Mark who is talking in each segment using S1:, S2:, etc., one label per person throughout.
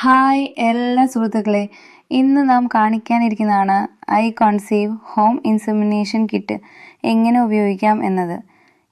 S1: Hi എല്ലാ സുഹൃത്തുക്കളെ. ഇന്ന് നാം കാണിക്കാനിരിക്കുന്നതാണ് I conceive home insemination kit. എങ്ങനെ ഉപയോഗിക്കാം എന്നത്.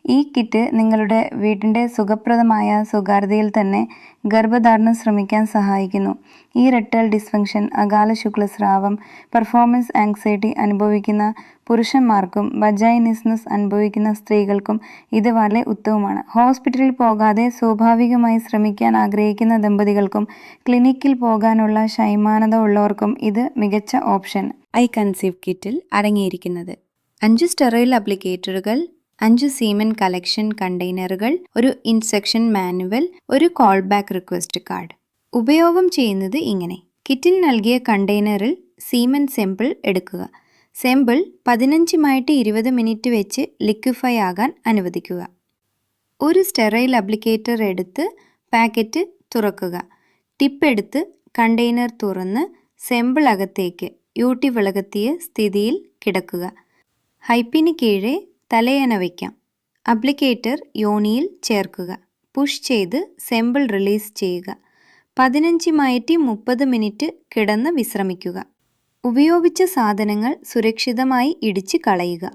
S1: ഈ കിറ്റ് നിങ്ങളുടെ വീടിന്റെ സുഖപ്രദമായ സ്വകാര്യതയിൽ തന്നെ ഗർഭധാരണം ശ്രമിക്കാൻ സഹായിക്കുന്നു. ഈ റെക്ടൽ ഡിസ്ഫങ്ഷൻ അകാല ശുക്ലസ്രാവം പെർഫോമൻസ് ആങ്സൈറ്റി അനുഭവിക്കുന്ന പുരുഷന്മാർക്കും വജൈനിസ്നസ് അനുഭവിക്കുന്ന സ്ത്രീകൾക്കും ഇത് വളരെ ഉത്തമമാണ്. ഹോസ്പിറ്റലിൽ പോകാതെ സ്വാഭാവികമായി ശ്രമിക്കാൻ ആഗ്രഹിക്കുന്ന ദമ്പതികൾക്കും ക്ലിനിക്കിൽ പോകാനുള്ള ശൈമാനത ഉള്ളവർക്കും ഇത് മികച്ച ഓപ്ഷൻ.
S2: ഐ കൺസീവ് കിറ്റിൽ അടങ്ങിയിരിക്കുന്നത്. അഞ്ച് സ്റ്റെറോയിൽ അപ്ലിക്കേറ്ററുകൾ അഞ്ച് സീമൻ കളക്ഷൻ കണ്ടെയ്നറുകൾ ഒരു ഇൻസെക്ഷൻ മാനുവൽ ഒരു കോൾ ബാക്ക് റിക്വസ്റ്റ് കാർഡ് ഉപയോഗം ചെയ്യുന്നത് ഇങ്ങനെ. കിറ്റിൽ നൽകിയ കണ്ടെയ്നറിൽ സീമൻ സെമ്പിൾ എടുക്കുക. സെമ്പിൾ പതിനഞ്ചുമായിട്ട് ഇരുപത് മിനിറ്റ് വെച്ച് ലിക്വിഫൈ ആകാൻ അനുവദിക്കുക. ഒരു സ്റ്റെറൈൽ അപ്ലിക്കേറ്റർ എടുത്ത് പാക്കറ്റ് തുറക്കുക. ടിപ്പ് എടുത്ത് കണ്ടെയ്നർ തുറന്ന് സെമ്പിൾ അകത്തേക്ക് യൂട്ടി വിളകത്തിയ സ്ഥിതിയിൽ കിടക്കുക. ഹൈപ്പിന് കീഴെ തലയണ വയ്ക്കാം. അപ്ലിക്കേറ്റർ യോണിയിൽ ചേർക്കുക. പുഷ് ചെയ്ത് സെമ്പിൾ റിലീസ് ചെയ്യുക. പതിനഞ്ച് മയറ്റി മുപ്പത് മിനിറ്റ് കിടന്ന് വിശ്രമിക്കുക. ഉപയോഗിച്ച സാധനങ്ങൾ സുരക്ഷിതമായി ഇടിച്ച് കളയുക.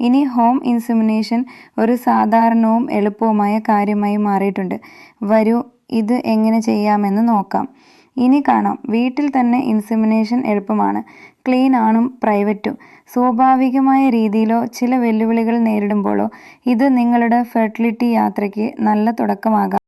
S1: ഇനി ഹോം ഇൻസെമിനേഷൻ ഒരു സാധാരണവും എളുപ്പവുമായ കാര്യമായി മാറിയിട്ടുണ്ട്. വരൂ ഇത് എങ്ങനെ ചെയ്യാമെന്ന് നോക്കാം. ഇനി കാണാം. വീട്ടിൽ തന്നെ ഇൻസെമിനേഷൻ എളുപ്പമാണ്. ക്ലീൻ ആണും പ്രൈവറ്റും സ്വാഭാവികമായ രീതിയിലോ ചില വെല്ലുവിളികൾ നേരിടുമ്പോഴോ ഇത് നിങ്ങളുടെ ഫെർട്ടിലിറ്റി യാത്രയ്ക്ക് നല്ല തുടക്കമാകാം.